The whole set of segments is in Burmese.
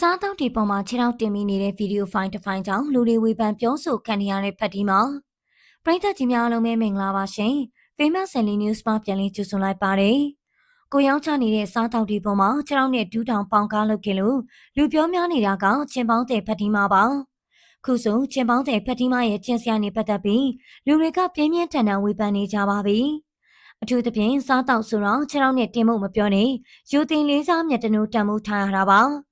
စားအသောက်တွေပေါ်မှာခြေထောက်တင်မိနေတဲ့ဗီဒီယိုဖိုင်တစ်ဖိုင်ကြောင့်လူတွေဝေဖန်ပြောဆိုခံနေရတဲ့ဖက်ဒီမှာပရိသတ်ကြီးများအားလုံးပဲမင်္ဂလာပါရှင်။ Famous Daily News မှာပြန်လည်ကြိုဆိုလိုက်ပါတယ်။ကိုရောင်းချနေတဲ့စားတောက်တွေပေါ်မှာခြေထောက်နဲ့ဒူးတောင်ပေါင်ကားလုပ်ခင်လို့လူပြောများနေတာကချင်းပေါင်းတဲ့ဖက်ဒီမှာပါ။ခုဆိုချင်းပေါင်းတဲ့ဖက်ဒီမာရဲ့ကျင့်စရာနေပတ်သက်ပြီးလူတွေကပြင်းပြင်းထန်ထန်ဝေဖန်နေကြပါပြီ။အထူးသဖြင့်စားတောက်ဆိုတော့ခြေထောက်နဲ့တင်ဖို့မပြောနဲ့ယူတင်လေးစားမြတ်တနိုးတန်မှုထားရတာပါ။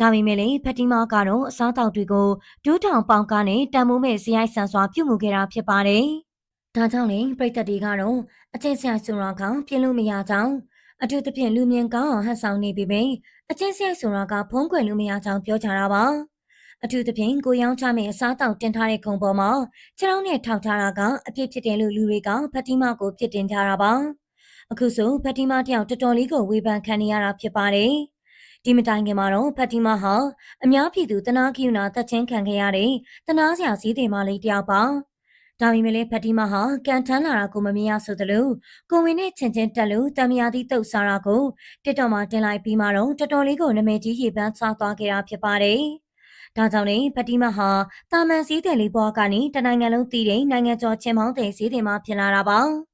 ဒါပေမဲ့လည်းဖက်တီမာကတော့အစားအသောက်တွေကိုဒူးထောင်ပေါင်ကားနဲ့တန်မိုးမဲ့ဇယိုက်ဆန်စွာပြုမှုခဲ့တာဖြစ်ပါတယ်။ဒါကြောင့်လည်းပြည်သက်တွေကတော့အကျင့်ဆရာဆိုတာကပြင်လို့မရကြောင်းအထူးသဖြင့်လူမြင်ကောင်းအောင်ဟန်ဆောင်နေပြီပဲအကျင့်ဆရာဆိုတာကဖုံးကွယ်လို့မရကြောင်းပြောကြတာပါ။အထူးသဖြင့်ကိုရောင်းချမဲ့အစားအသောက်တင်ထားတဲ့ခုံပေါ်မှာခြေထောက်နဲ့ထောက်ထားတာကအပြစ်ဖြစ်တယ်လို့လူတွေကဖက်တီမာကိုပြစ်တင်ကြတာပါ။အခုဆိုဖက်တီမာတယောက်တော်တော်လေးကိုဝေဖန်ခံနေရတာဖြစ်ပါတယ်။ ဒီမတိုင်ခင်မှာတော့ဖတ်တီမာဟာအများပြည်သူတနာကိယူနာတက်ချင်းခံခဲ့ရတဲ့တနာစရာစည်းတွေမလေးတယောက်ပါဒါပေမဲ့လည်းဖတ်တီမာဟာကန်ထမ်းလာတာကိုမမြင်ရဆိုသလိုကိုဝင်နဲ့ချင်းချင်းတက်လို့တမယာသီးတုတ်စားတာကိုတစ်တော်မှာတင်လိုက်ပြီးမှတော့တော်တော်လေးကိုနမဲကြီးရေပန်းစားသွားခဲ့တာဖြစ်ပါတယ်ဒါကြောင့်လေဖတီမာဟာတာမန်စည်းတယ်လေးဘွားကနေတနိုင်ငံလုံးတည်တဲ့နိုင်ငံကျော်ချင်းမောင်းတဲ့စည်းတယ်မှာဖြစ်လာတာပါ။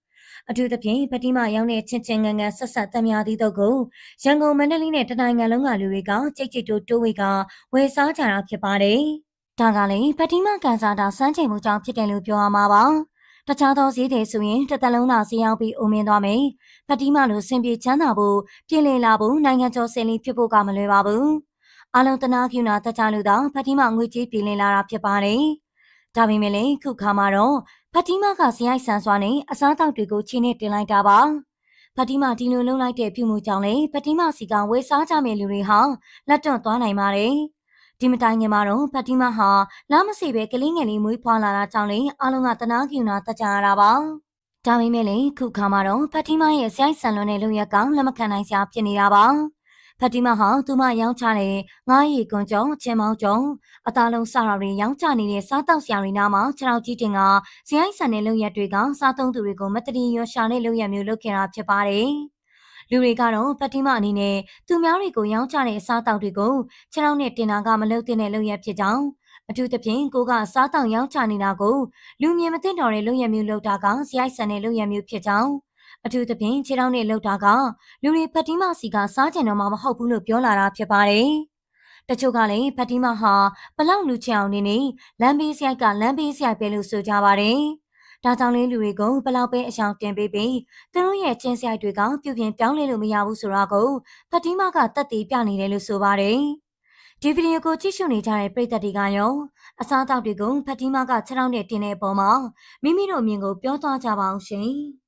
အထူးသဖြင့်ပတိမရောက်တဲ့ချင်းချင်းငန်းငန်းဆက်ဆက်တများသည့်တော့ကိုရန်ကုန်မန္တလေးနဲ့တနိုင်ငံလုံးကလူတွေကကြိတ်ကြိတ်တိုးတိုးဝေကဝယ်စားကြတာဖြစ်ပါတယ်။ဒါကလည်းပတိမကန်စားတာစမ်းချိန်မှုကြောင့်ဖြစ်တယ်လို့ပြောရမှာပါ။တခြားသောဈေးတွေဆိုရင်တစ်သက်လုံးသာဈေးရောက်ပြီးအိုမင်းသွားမယ်။ပတိမလိုစင်ပြေချမ်းသာဖို့ပြည်လည်လာဖို့နိုင်ငံကျော်စင်လီဖြစ်ဖို့ကမလွယ်ပါဘူး။အလုံးတနာကျူနာတခြားလူသာပတိမငွေကြေးပြည်လည်လာတာဖြစ်ပါတယ်။ ဒါပေမဲ့လည်းခုခါမှာတော့ဖတီမာကဇယိုက်ဆန်စွာနဲ့အစားတောက်တွေကိုချင်းနဲ့တင်လိုက်တာပါဖတီမာဒီလိုလုံလိုက်တဲ့ပြုမှုကြောင့်လေဖတီမာစီကဝေစားကြမယ့်လူတွေဟာလက်တွန့်သွားနိုင်ပါတယ်ဒီမတိုင်ခင်မှာတော့ဖတီမာဟာလာမစီပဲကလေးငယ်လေးမွေးဖွားလာတာကြောင့်လေအားလုံးကတနာကျူနာတကြရတာပါဒါပေမဲ့လေခုခါမှာတော့ဖတီမာရဲ့ဇယိုက်ဆန်လွန်တဲ့လုံရကောင်လက်မခံနိုင်စရာဖြစ်နေတာပါ ဖတီမာဟာသူမရောင်းချတဲ့ငားရီကွန်ကြုံချင်းမောင်းကြုံအသားလုံးစားရတွေရောင်းချနေတဲ့စားတောက်ဆရာတွေနားမှာခြေထောက်ကြီးတင်ကဇယိုင်းဆန်တဲ့လုံရက်တွေကစားသုံးသူတွေကိုမတတိရောရှာတဲ့လုံရက်မျိုးလုပ်ခဲ့တာဖြစ်ပါတယ်။လူတွေကတော့ဖတီမာအနေနဲ့သူများတွေကိုရောင်းချတဲ့အစားတောက်တွေကိုခြေထောက်နဲ့တင်တာကမလုပ်တဲ့လုံရက်ဖြစ်ကြောင်းအထူးသဖြင့်ကိုကစားတောက်ရောင်းချနေတာကိုလူမြင်မသိတော်တဲ့လုံရက်မျိုးလုပ်တာကဇယိုက်ဆန်တဲ့လုံရက်မျိုးဖြစ်ကြောင်း အထူးသဖြင့်ခြေထောက်နဲ့လှုပ်တာကလူတွေဖတ်တီးမစီကစားကြံတော့မှမဟုတ်ဘူးလို့ပြောလာတာဖြစ်ပါတယ်။တချို့ကလည်းဖတ်တီးမဟာဘလောက်လူချအောင်နေနေလမ်းဘေးဆိုင်ကလမ်းဘေးဆိုင်ပဲလို့ဆိုကြပါတယ်။ဒါကြောင့်လေးလူတွေကိုဘလောက်ပဲအရှောင်တင်ပေးပြီးသူတို့ရဲ့ချင်းဆိုင်တွေကပြုပြင်ပြောင်းလဲလို့မရဘူးဆိုတာကိုဖတ်တီးမကတက်တည်ပြနေတယ်လို့ဆိုပါတယ်။ဒီဗီဒီယိုကိုကြည့်ရှုနေကြတဲ့ပရိသတ်တွေကရောအစားအသောက်တွေကိုဖတ်တီးမကခြေထောက်နဲ့တင်တဲ့အပေါ်မှာမိမိတို့အမြင်ကိုပြောသွားကြပါအောင်ရှင်။